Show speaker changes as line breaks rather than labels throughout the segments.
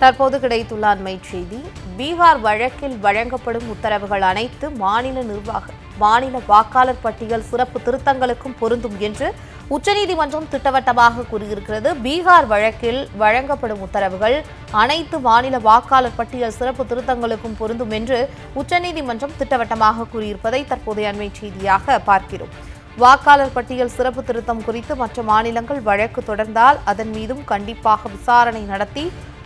தற்போது கிடைத்துள்ள அண்மை செய்தி. பீகார் வழக்கில் வழங்கப்படும் உத்தரவுகள் அனைத்து மாநில நிர்வாக மாநில வாக்காளர் பட்டியல் சிறப்பு திருத்தங்களுக்கும் பொருந்தும் என்று உச்சநீதிமன்றம் திட்டவட்டமாக கூறியிருக்கிறது. பீகார் வழக்கில் வழங்கப்படும் உத்தரவுகள் அனைத்து மாநில வாக்காளர் பட்டியல் சிறப்பு திருத்தங்களுக்கும் பொருந்தும் என்று உச்சநீதிமன்றம் திட்டவட்டமாக கூறியிருப்பதை தற்போதைய அண்மை செய்தியாக பார்க்கிறோம். வாக்காளர் பட்டியல் சிறப்பு திருத்தம் குறித்து மற்ற மாநிலங்கள் வழக்கு தொடர்ந்தால் அதன் மீதும் கண்டிப்பாக விசாரணை நடத்தி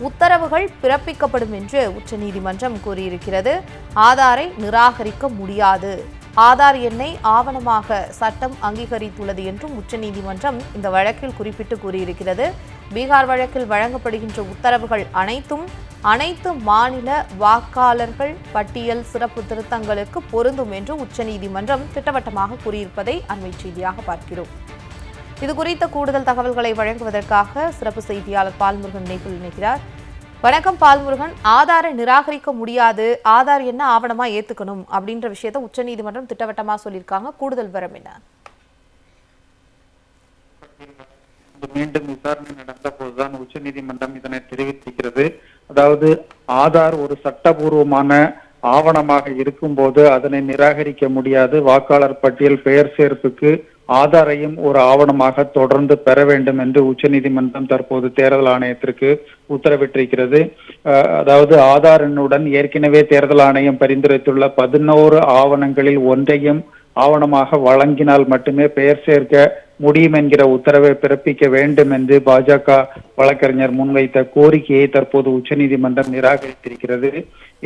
உத்தரவுகள் பிறப்பிக்கப்படும் என்று உச்சநீதிமன்றம் கூறியிருக்கிறது. ஆதாரை நிராகரிக்க முடியாது. ஆதார் எண்ணை ஆவணமாக சட்டம் அங்கீகரித்துள்ளது என்றும் உச்சநீதிமன்றம் இந்த வழக்கில் குறிப்பிட்டு கூறியிருக்கிறது. பீகார் வழக்கில் வழங்கப்படுகின்ற உத்தரவுகள் அனைத்தும் அனைத்து மாநில வாக்காளர்கள் பட்டியல் சிறப்பு திருத்தங்களுக்கு பொருந்தும் என்று உச்சநீதிமன்றம் திட்டவட்டமாக கூறியிருப்பதை அண்மை செய்தியாக பார்க்கிறோம். இது குறித்த கூடுதல் தகவல்களை வழங்குவதற்காக சிறப்பு செய்தியாளர் பால்முருகன் இணைப்பில் இணைகிறார். வணக்கம் பால்முருகன். ஆதாரை நிராகரிக்க முடியாது. ஆதார் என்ன ஆவணமா ஏத்துக்கணும் அப்படின்ற விஷயத்த உச்சநீதிமன்றம் திட்டவட்டமா சொல்லியிருக்காங்க. கூடுதல் விவரம் என்ன?
மீண்டும் விசாரணை நடந்த போதுதான் உச்சநீதிமன்றம் இதனை தெரிவித்திருக்கிறது. அதாவது ஆதார் ஒரு சட்டபூர்வமான ஆவணமாக இருக்கும்போது அதனை நிராகரிக்க முடியாது. வாக்காளர் பட்டியல் பெயர் சேர்ப்புக்கு ஆதாரையும் ஒரு ஆவணமாக தொடர்ந்து பெற வேண்டும் என்று உச்சநீதிமன்றம் தற்போது தேர்தல் ஆணையத்திற்கு உத்தரவிட்டிருக்கிறது. அதாவது ஆதார் எண்ணுடன் ஏற்கனவே தேர்தல் ஆணையம் பரிந்துரைத்துள்ள பதினோரு ஆவணங்களில் ஒன்றையும் ஆவணமாக வழங்கினால் மட்டுமே பெயர் சேர்க்க முடியும் என்கிற உத்தரவை பிறப்பிக்க வேண்டும் என்று பாஜக வழக்கறிஞர் முன்வைத்த கோரிக்கையை தற்போது உச்சநீதிமன்றம் நிராகரித்திருக்கிறது.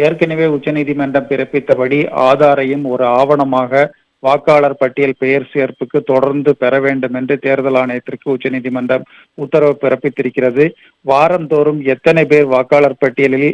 ஏற்கனவே உச்சநீதிமன்றம் பிறப்பித்தபடி ஆதாரையும் ஒரு ஆவணமாக வாக்காளர் பட்டியல் பெயர் சேர்ப்புக்கு தொடர்ந்து பெற வேண்டும் என்று தேர்தல் ஆணையத்திற்கு உச்சநீதிமன்றம் உத்தரவு பிறப்பித்திருக்கிறது. வாரந்தோறும் எத்தனை பேர் வாக்காளர் பட்டியலில்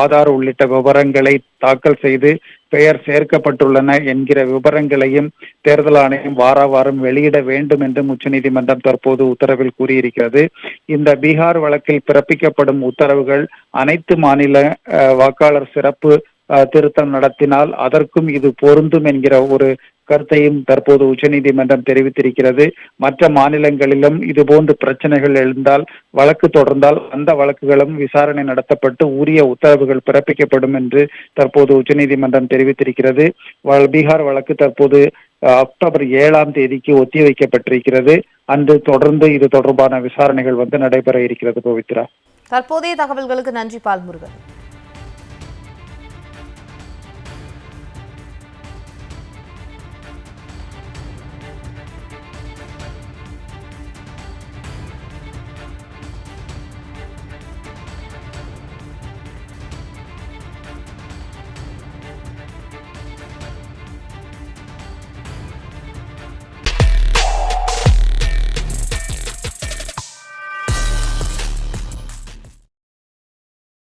ஆதார் உள்ளிட்ட விவரங்களை தாக்கல் செய்து பெயர் சேர்க்கப்பட்டுள்ளன என்கிற விவரங்களையும் தேர்தல் ஆணையம் வார வாரம் வெளியிட வேண்டும் என்றும் உச்சநீதிமன்றம் தற்போது உத்தரவில் கூறியிருக்கிறது. இந்த பீகார் வழக்கில் பிறப்பிக்கப்படும் உத்தரவுகள் அனைத்து மாநில அஹ், வாக்காளர் சிறப்பு அஹ், திருத்தம் நடத்தினால் அதற்கும் இது பொருந்தும் என்கிற ஒரு கருத்தையும் தற்போது உச்சநீதிமன்றம் தெரிவித்திருக்கிறது. மற்ற மாநிலங்களிலும் இதுபோன்று பிரச்சனைகள் எழுந்தால் வழக்கு தொடர்ந்தால் அந்த வழக்குகளும் விசாரணை நடத்தப்பட்டு உரிய உத்தரவுகள் பிறப்பிக்கப்படும் என்று தற்போது உச்சநீதிமன்றம் தெரிவித்திருக்கிறது. வ- பீகார் வழக்கு தற்போது அக்டோபர் ஏழாம் தேதிக்கு ஒத்திவைக்கப்பட்டிருக்கிறது. அன்று தொடர்ந்து இது தொடர்பான விசாரணைகள் வந்து நடைபெற இருக்கிறது பவித்ரா.
தற்போதைய தகவல்களுக்கு நன்றி பால்முருகன்